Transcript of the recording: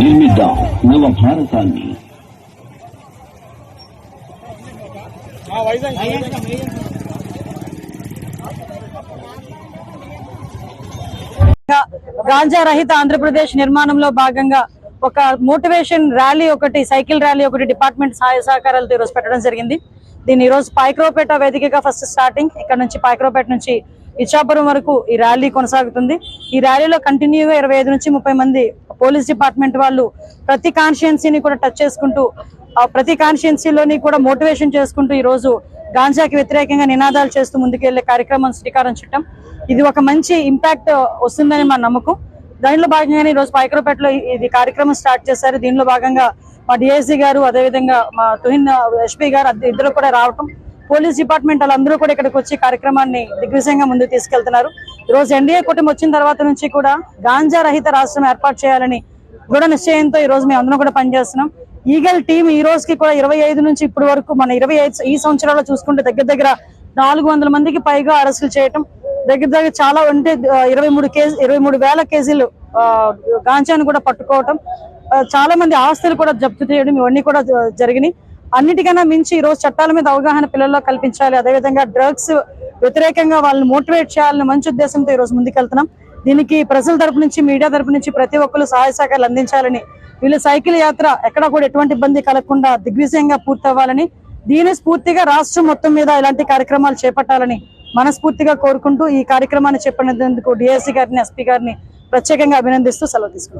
నిర్మిద్దాం నవ భారతాన్ని. గాంజా రహిత ఆంధ్రప్రదేశ్ నిర్మాణంలో భాగంగా ఒక మోటివేషన్ ర్యాలీ ఒకటి సైకిల్ ర్యాలీ ఒకటి డిపార్ట్మెంట్ సహాయ సహకారాలతో ఈరోజు పెట్టడం జరిగింది. దీన్ని ఈరోజు పాయక్రోపేట వేదికగా ఫస్ట్ స్టార్టింగ్. ఇక్కడ నుంచి పాయక్రోపేట నుంచి ఇచ్చాపురం వరకు ఈ ర్యాలీ కొనసాగుతుంది. ఈ ర్యాలీలో కంటిన్యూగా ఇరవై ఐదు నుంచి ముప్పై మంది పోలీస్ డిపార్ట్మెంట్ వాళ్ళు ప్రతి కాన్స్టిట్యున్సీని కూడా టచ్ చేసుకుంటూ ప్రతి కాన్స్టిట్యున్సీలోని కూడా మోటివేషన్ చేసుకుంటూ ఈ రోజు గాంజాకి వ్యతిరేకంగా నినాదాలు చేస్తూ ముందుకెళ్ళే కార్యక్రమం శ్రీకారం చుట్టం. ఇది ఒక మంచి ఇంపాక్ట్ వస్తుందని మా నమ్మకం. దానిలో భాగంగానే ఈ రోజు పైకరపేటలో ఇది కార్యక్రమం స్టార్ట్ చేశారు. దీనిలో భాగంగా మా డిఎస్సీ గారు అదేవిధంగా మా తుహిన్ ఎస్పీ గారు ఇద్దరు కూడా రావటం పోలీస్ డిపార్ట్మెంట్ వాళ్ళందరూ కూడా ఇక్కడికి వచ్చి కార్యక్రమాన్ని దిగ్విజయంగా ముందుకు తీసుకెళ్తున్నారు. ఈ రోజు ఎన్డీఏ కూటమి వచ్చిన తర్వాత నుంచి కూడా గాంజా రహిత రాష్ట్రం ఏర్పాటు చేయాలని దృఢ నిశ్చయంతో ఈ రోజు మేము అందరం కూడా పనిచేస్తున్నాం. ఈగల్ టీం ఈ రోజుకి కూడా ఇరవై ఐదు నుంచి ఇప్పటి వరకు మన ఇరవై ఐదు ఈ సంవత్సరాల్లో చూసుకుంటే దగ్గర దగ్గర నాలుగు వందల మందికి పైగా అరెస్టులు చేయటం దగ్గర దగ్గర చాలా అంటే ఇరవై మూడు కేజీ ఇరవై మూడు వేల కేజీలు ఆ, గాంజాను కూడా పట్టుకోవటం చాలా మంది ఆస్తులు కూడా జప్తు చేయడం ఇవన్నీ కూడా జరిగినాయి. అన్నిటికన్నా మించి ఈ రోజు చట్టాల మీద అవగాహన పిల్లల్లో కల్పించాలి. అదేవిధంగా డ్రగ్స్ వ్యతిరేకంగా వాళ్ళని మోటివేట్ చేయాలని మంచి ఉద్దేశంతో ఈ రోజు ముందుకెళ్తున్నాం. దీనికి ప్రజల తరపు నుంచి మీడియా తరపు నుంచి ప్రతి ఒక్కరు సహాయ సహకారాలు అందించాలని వీళ్ళు సైకిల్ యాత్ర ఎక్కడ కూడా ఎటువంటి ఇబ్బంది కలగకుండా దిగ్విజయంగా పూర్తవ్వాలని దీని స్ఫూర్తిగా రాష్ట్రం మొత్తం మీద ఇలాంటి కార్యక్రమాలు చేపట్టాలని మనస్ఫూర్తిగా కోరుకుంటూ ఈ కార్యక్రమాన్ని చెప్పినందుకు డిఎస్సీ గారిని ఎస్పీ గారిని ప్రత్యేకంగా అభినందిస్తూ సెలవు తీసుకున్నాం